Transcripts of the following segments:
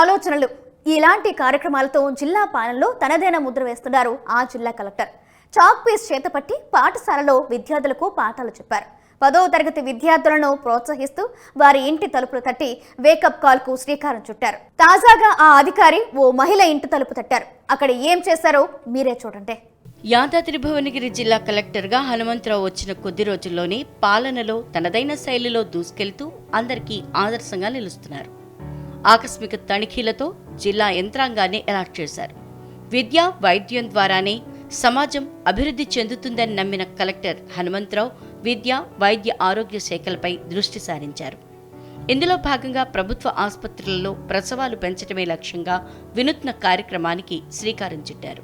ఆలోచనలు. ఇలాంటి కార్యక్రమాలతో జిల్లా పాలనలో తనదైన ముద్ర వేస్తున్నారు ఆ జిల్లా కలెక్టర్. చాక్ పీస్ చేతపట్టి పాఠశాలలో విద్యార్థులకు పాఠాలు చెప్పారు. పదవ తరగతి విద్యార్థులను ప్రోత్సహిస్తూ వారి ఇంటి తలుపులు తట్టి వేకప్ కాల్కు శ్రీకారం చుట్టారు. తాజాగా ఆ అధికారి ఓ మహిళ ఇంటి తలుపు తట్టారు. అక్కడ ఏం చేశారో మీరే చూడండి. యాదాద్రి భువనగిరి జిల్లా కలెక్టర్గా హనుమంతరావు వచ్చిన కొద్ది రోజుల్లోనే పాలనలో తనదైన శైలిలో దూసుకెళ్తూ అందరికీ ఆదర్శంగా నిలుస్తున్నారు. ఆకస్మిక తనిఖీలతో జిల్లా యంత్రాంగాన్ని అలర్ట్ చేశారు. విద్య వైద్యం ద్వారానే సమాజం అభివృద్ధి చెందుతుందని నమ్మిన కలెక్టర్ హనుమంతరావు విద్య వైద్య ఆరోగ్య శాఖలపై దృష్టి సారించారు. ఇందులో భాగంగా ప్రభుత్వ ఆసుపత్రులలో ప్రసవాలు పెంచడమే లక్ష్యంగా వినూత్న కార్యక్రమానికి శ్రీకారం చుట్టారు.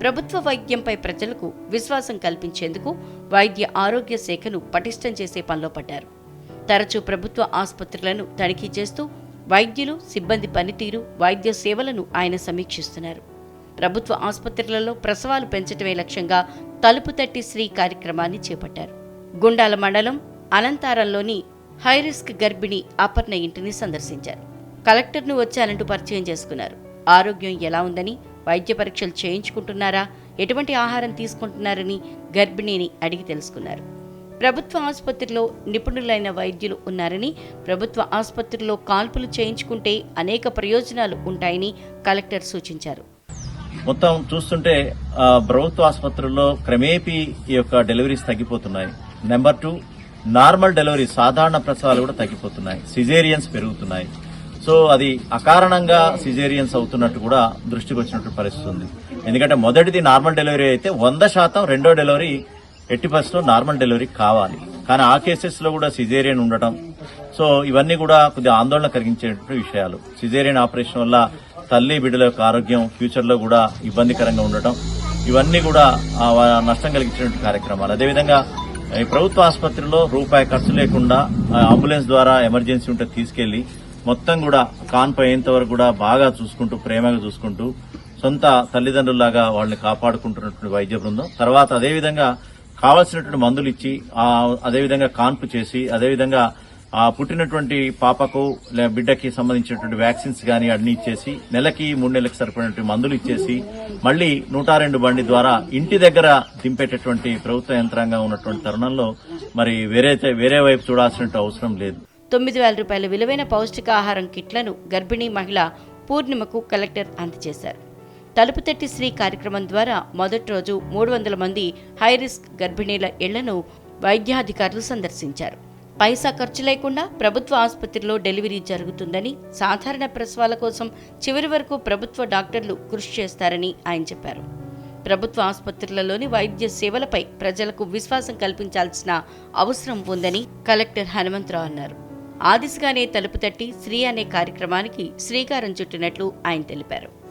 ప్రభుత్వ వైద్యంపై ప్రజలకు విశ్వాసం కల్పించేందుకు వైద్య ఆరోగ్య శాఖను పటిష్టం చేసే పనిలో పడ్డారు. తరచూ ప్రభుత్వ ఆసుపత్రులను తనిఖీ చేస్తూ వైద్యులు సిబ్బంది పనితీరు వైద్య సేవలను ఆయన సమీక్షిస్తున్నారు. ప్రభుత్వ ఆసుపత్రులలో ప్రసవాలు పెంచటమే లక్ష్యంగా తలుపు తట్టి శ్రీ కార్యక్రమాన్ని చేపట్టారు. గుండాల మండలం అనంతారంలోని హైరిస్క్ గర్భిణి అపర్ణ ఇంటిని సందర్శించారు. కలెక్టర్ను వచ్చానంటూ పరిచయం చేసుకున్నారు. ఆరోగ్యం ఎలా ఉందని వైద్య పరీక్షలు చేయించుకుంటున్నారా ఎటువంటి ఆహారం తీసుకుంటున్నారని గర్భిణిని అడిగి తెలుసుకున్నారు. ప్రభుత్వ ఆసుపత్రిలో నిపుణులైన వైద్యులు ఉన్నారని ప్రభుత్వ ఆసుపత్రిలో కాల్పులు చేయించుకుంటే అనేక ప్రయోజనాలు ఉంటాయని కలెక్టర్ సూచించారు. మొత్తం చూస్తుంటే ప్రభుత్వ ఆసుపత్రుల్లో క్రమేపీ ఈ యొక్క డెలివరీస్ తగ్గిపోతున్నాయి. నెంబర్ టూ నార్మల్ డెలివరీ సాధారణ ప్రసవాలు కూడా తగ్గిపోతున్నాయి. సిజేరియన్స్ పెరుగుతున్నాయి. సో అది అకారణంగా సిజేరియన్స్ అవుతున్నట్టు కూడా దృష్టికి వచ్చినట్టు పరిస్థితి ఉంది ఎందుకంటే మొదటిది నార్మల్ డెలివరీ అయితే వంద శాతం రెండో డెలివరీ ఎట్టి పరిస్థితుల్లో నార్మల్ డెలివరీ కావాలి. కానీ ఆ కేసెస్లో కూడా సిజేరియన్ ఉండటం. సో ఇవన్నీ కూడా కొద్దిగా ఆందోళన కలిగించేటువంటి విషయాలు. సిజేరియన్ ఆపరేషన్ వల్ల తల్లి బిడ్డల యొక్క ఆరోగ్యం ఫ్యూచర్లో కూడా ఇబ్బందికరంగా ఉండటం. ఇవన్నీ కూడా నష్టం కలిగించినటువంటి కార్యక్రమాలు. అదేవిధంగా ఈ ప్రభుత్వ ఆసుపత్రిలో రూపాయి ఖర్చు లేకుండా అంబులెన్స్ ద్వారా ఎమర్జెన్సీ ఉంటే తీసుకెళ్ళి మొత్తం కూడా కాన్పు అయ్యేంత వరకు కూడా బాగా చూసుకుంటూ ప్రేమగా చూసుకుంటూ సొంత తల్లిదండ్రుల్లాగా వాళ్ళని కాపాడుకుంటున్నటువంటి వైద్య బృందం. తర్వాత అదేవిధంగా కావాల్సినటువంటి మందులు ఇచ్చి అదేవిధంగా కాన్పు చేసి అదేవిధంగా ఆ పుట్టినటువంటి పాపకు లే- బిడ్డకి సంబంధించినటువంటి వ్యాక్సిన్స్ కానీ అన్ని ఇచ్చేసి నెలకి మూడు నెలలకు సరిపడినటువంటి మందులు ఇచ్చేసి మళ్ళీ నూట రెండు బండి ద్వారా ఇంటి దగ్గర దింపేటటువంటి ప్రభుత్వ యంత్రాంగం ఉన్నటువంటి తరుణంలో మరి వేరే వేరే వైపు చూడాల్సిన అవసరం లేదు. తొమ్మిది వేల రూపాయల విలువైన పౌష్టికాహారం కిట్లను గర్భిణీ మహిళ పూర్ణిమకు కలెక్టర్ అందజేశారు. తలుపు తట్టి శ్రీ కార్యక్రమం ద్వారా మొదటి రోజు మూడు వందల మంది హైరిస్క్ గర్భిణీల ఇళ్ళను వైద్యాధికారులు సందర్శించారు. పైసా ఖర్చు లేకుండా ప్రభుత్వ ఆసుపత్రిలో డెలివరీ జరుగుతుందని సాధారణ ప్రసవాల కోసం చివరి వరకు ప్రభుత్వ డాక్టర్లు కృషి చేస్తారని ఆయన చెప్పారు. ప్రభుత్వ ఆసుపత్రులలోని వైద్య సేవలపై ప్రజలకు విశ్వాసం కల్పించాల్సిన అవసరం ఉందని కలెక్టర్ హనుమంతరావు అన్నారు. ఆ దిశగానే తలుపు తట్టి శ్రీ అనే కార్యక్రమానికి శ్రీకారం చుట్టినట్లు ఆయన తెలిపారు.